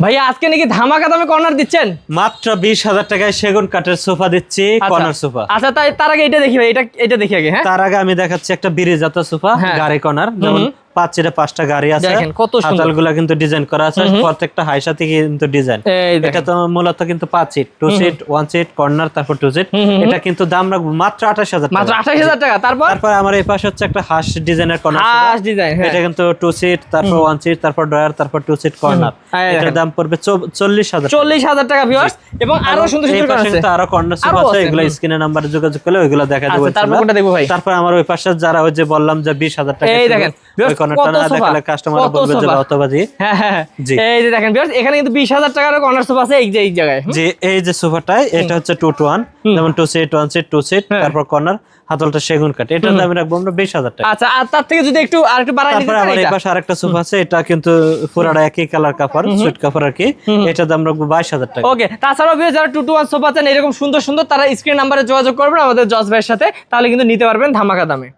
ভাইয়া আজকে নাকি ধামাকা দামে কর্নার দিচ্ছেন মাত্র বিশ হাজার টাকায় সেগুন কাঠের সোফা দিচ্ছি আচ্ছা। কর্নার সোফা আচ্ছা তাই তার আগে এটা দেখি ভাই এটা এটা দেখি আগে হ্যাঁ তার আগে আমি দেখাচ্ছি একটা বিরিজাত সোফা হ্যাঁ। গাড়ি কর্নার যেমন পাঁচ পাঁচটা গাড়ি আছে। দেখেন, কত। হাতালগুলা কিন্তু ডিজাইন করা আছে। প্রত্যেকটা কিন্তু ডিজাইন এটা তো মূলত কিন্তু পাঁচ seat two seat one seat corner তারপর টু সিট এটা কিন্তু দাম রাখব মাত্র আঠাশ হাজার মাত্র আঠাশ হাজার টাকা। তারপর? তারপর আমার এই পাশে হচ্ছে একটা হাঁস ডিজাইনের কর্নার হাঁস ডিজাইন এটা কিন্তু টু সিট তারপর ওয়ান সিট তারপর ড্রয়ার তারপর টু সিট কর্নার এটার দাম পড়বে চল্লিশ হাজার চল্লিশ হাজার টাকা ভিউয়ার্স এবং আরও সুন্দর সুন্দর পাশে আছে। আরও কর্নার আছে। এগুলো হুম। স্ক্রিনের নাম্বারে যোগাযোগ করলে ওইগুলো দেখা আচ্ছা, যাবে তারপর কোনটা দেখব ভাই? তারপর আমার ওই পাশে যারা ওই যে বললাম যে বিশ হাজার টাকা এই দেখেন, ওই বিয়ার্স, কর্নারটা কত না সোফা, দেখালে কাস্টমার বলবে যে সোফা। হ্যাঁ হ্যাঁ এই যে দেখেন এখানে কিন্তু বিশ হাজার টাকার কর্নার সোফা আছে এই যে এই জায়গায়। যে এই যে সোফাটা এটা হচ্ছে টু টু ওয়ান যেমন two seat one seat two seat হ্যাঁ। তারপর কর্নার হাতলটা সেগুন কাঠ। এটার দাম রাখব আমরা বিশ হাজার টাকা। আচ্ছা আর তার থেকে যদি একটু আর একটু বাড়াই দিতে তারপরে আমার এই পাশে আরেকটা সোফা আছে এটা কিন্তু পুরাটা একই কালার কাপড় সুইট কাপড় আর কি। এটার দাম রাখব বাইশ হাজার টাকা। ওকে তাছাড়াও যারা টু সোফা চান এরকম সুন্দর সুন্দর তারা স্ক্রিন নাম্বারে যোগাযোগ করবেন আমাদের জজ ভাইয়ের সাথে তাহলে কিন্তু নিতে পারবেন ধামাকা দামে।